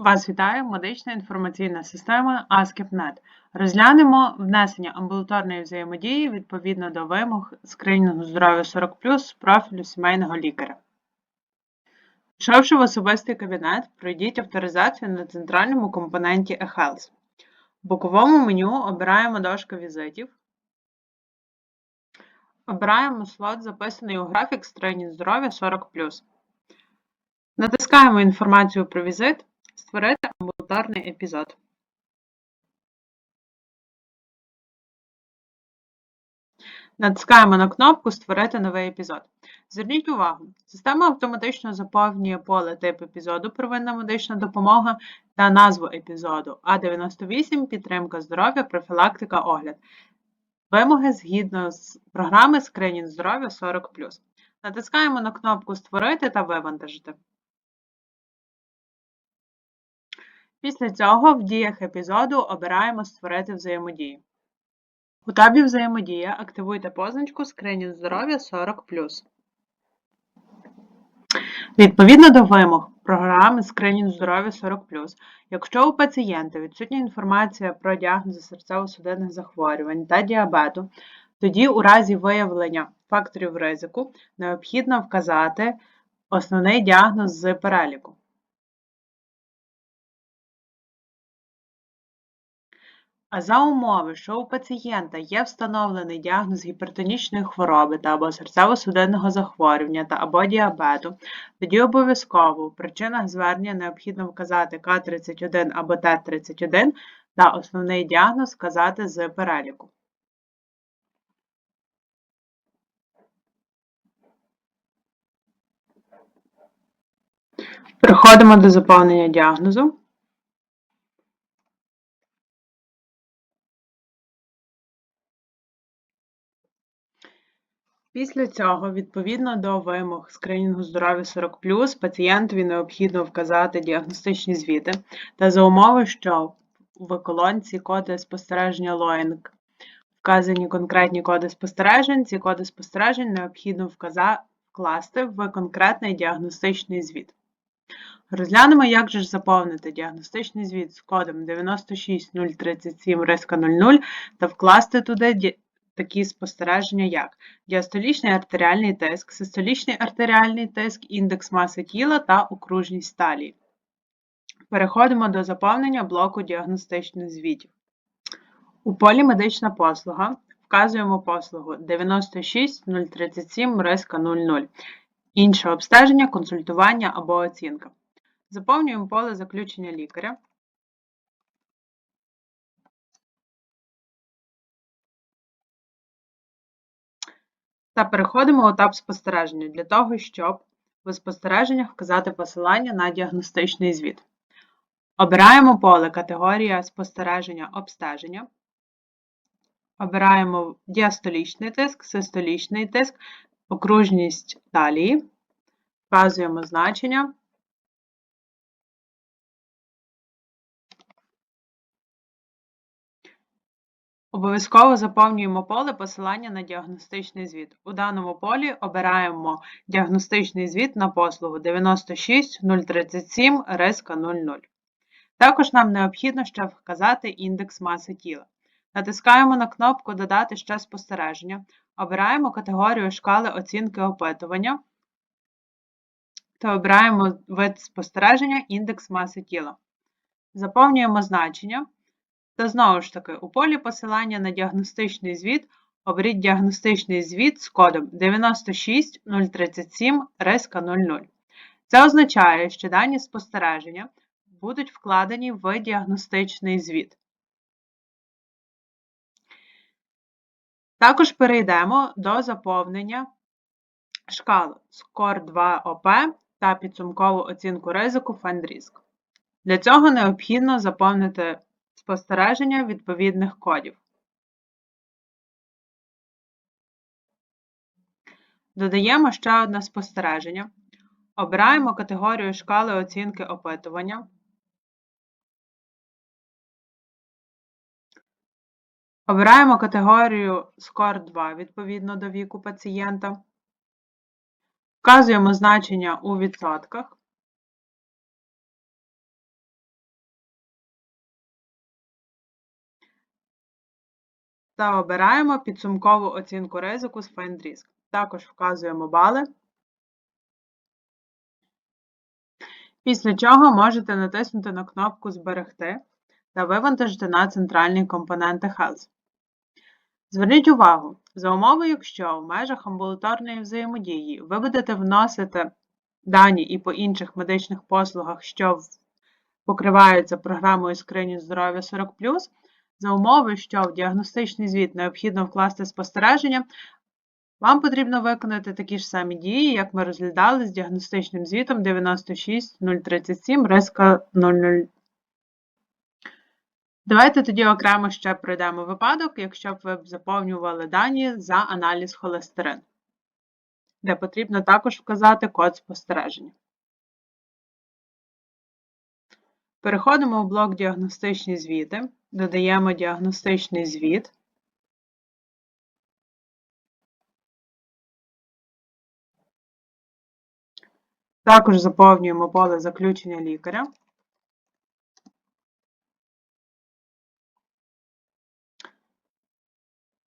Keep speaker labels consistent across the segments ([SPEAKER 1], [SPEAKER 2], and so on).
[SPEAKER 1] Вас вітає медична інформаційна система ASCII.NET. Розглянемо внесення амбулаторної взаємодії відповідно до вимог скринінгу здоров'я 40 з профілю сімейного лікаря. Пішовши в особистий кабінет, пройдіть авторизацію на центральному компоненті eHealth. В боковому меню обираємо дошку візитів. Обираємо слот, записаний у графік скринінг здоров'я 40 Натискаємо інформацію про візит. Створити амбулаторний епізод. Натискаємо на кнопку Створити новий епізод. Зверніть увагу, система автоматично заповнює поле тип епізоду Первинна медична допомога та назву епізоду А98 Підтримка здоров'я, профілактика огляд. Вимоги згідно з програми Скринінг здоров'я 40. Натискаємо на кнопку Створити та вивантажити. Після цього в діях епізоду обираємо Створити взаємодію. У табі Взаємодія активуйте позначку Скринінг здоров'я 40. Відповідно до вимог програми Скринінг здоров'я 40 якщо у пацієнта відсутня інформація про діагнози серцево-судинних захворювань та діабету, тоді у разі виявлення факторів ризику необхідно вказати основний діагноз з переліку. За умови, що у пацієнта є встановлений діагноз гіпертонічної хвороби та або серцево-судинного захворювання та або діабету, тоді обов'язково у причинах звернення необхідно вказати К31 або Т31 та основний діагноз вказати з переліку. Переходимо до заповнення діагнозу. Після цього, відповідно до вимог скринінгу здоров'я 40 пацієнтові необхідно вказати діагностичні звіти та за умови, що в колонці коди спостереження Лоїнг вказані конкретні коди спостережень, ці коди спостережень необхідно вкласти в конкретний діагностичний звіт. Розглянемо, як же ж заповнити діагностичний звіт з кодом 96037 риска 00 та вкласти туди такі спостереження, як діастолічний артеріальний тиск, систолічний артеріальний тиск, індекс маси тіла та окружність талії. Переходимо до заповнення блоку діагностичних звітів. У полі медична послуга вказуємо послугу 96037 риска 00. Інше обстеження, консультування або оцінка. Заповнюємо поле заключення лікаря. Та переходимо в етап спостереження для того, щоб в спостереженнях вказати посилання на діагностичний звіт. Обираємо поле Категорія спостереження обстеження. Обираємо діастолічний тиск, систолічний тиск, окружність талії, вказуємо значення Обов'язково заповнюємо поле посилання на діагностичний звіт. У даному полі обираємо діагностичний звіт на послугу 96037 риска 00. Також нам необхідно ще вказати індекс маси тіла. Натискаємо на кнопку Додати ще спостереження, обираємо категорію шкали оцінки опитування та обираємо вид спостереження індекс маси тіла. Заповнюємо значення. Та знову ж таки, у полі посилання на діагностичний звіт оберіть діагностичний звіт з кодом 96037 00. Це означає, що дані спостереження будуть вкладені в діагностичний звіт. Також перейдемо до заповнення шкали SCORE 2 op та підсумкову оцінку ризику FundRisk. Для цього необхідно заповнити спостереження відповідних кодів. Додаємо ще одне спостереження. Обираємо категорію шкали оцінки опитування. Обираємо категорію SCORE 2 відповідно до віку пацієнта. Вказуємо значення у відсотках. Та обираємо підсумкову оцінку ризику з FindRisk. Також вказуємо бали. Після чого можете натиснути на кнопку Зберегти та вивантажити на центральні компоненти Health. Зверніть увагу, за умови, якщо в межах амбулаторної взаємодії ви будете вносити дані і по інших медичних послугах, що покриваються програмою скрині здоров'я 40 за умови, що в діагностичний звіт необхідно вкласти спостереження, вам потрібно виконати такі ж самі дії, як ми розглядали з діагностичним звітом 96037 риска 00. Давайте тоді окремо ще пройдемо випадок, якщо б ви б заповнювали дані за аналіз холестерину, де потрібно також вказати код спостереження. Переходимо в блок Діагностичні звіти, додаємо діагностичний звіт. Також заповнюємо поле заключення лікаря.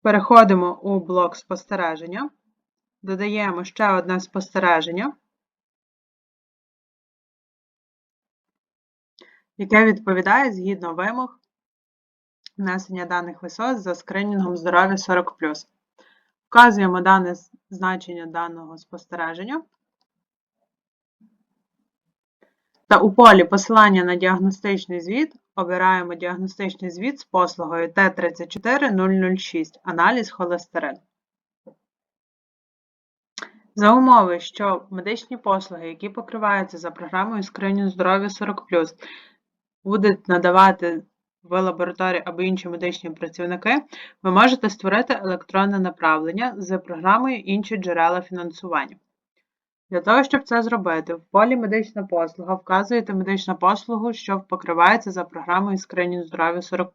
[SPEAKER 1] Переходимо у блок спостереження, додаємо ще одне спостереження, яке відповідає згідно вимог внесення даних ВСО за скринінгом здоров'я 40 Вказуємо дане значення даного спостереження. Та у полі посилання на діагностичний звіт обираємо діагностичний звіт з послугою Т34006 аналіз холестерину. За умови, що медичні послуги, які покриваються за програмою скриню здоров'я 40 будуть надавати в лабораторії або інші медичні працівники, ви можете створити електронне направлення з програмою інші джерела фінансування. Для того, щоб це зробити, в полі Медична послуга вказуєте медичну послугу, що покривається за програмою скринінг здоров'я 40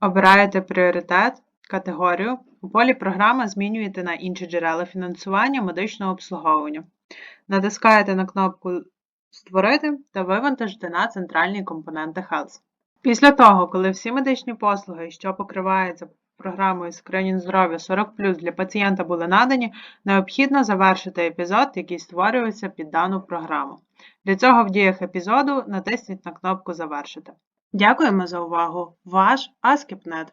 [SPEAKER 1] Обираєте пріоритет, категорію. У полі Програма змінюєте на інші джерела фінансування медичного обслуговування. Натискаєте на кнопку Створити та вивантажити на центральні компоненти Health. Після того, коли всі медичні послуги, що покриваються програмою скринінг здоров'я 40 для пацієнта були надані, необхідно завершити епізод, який створюється під дану програму. Для цього в діях епізоду натисніть на кнопку Завершити. Дякуємо за увагу! Ваш Аскіпнет!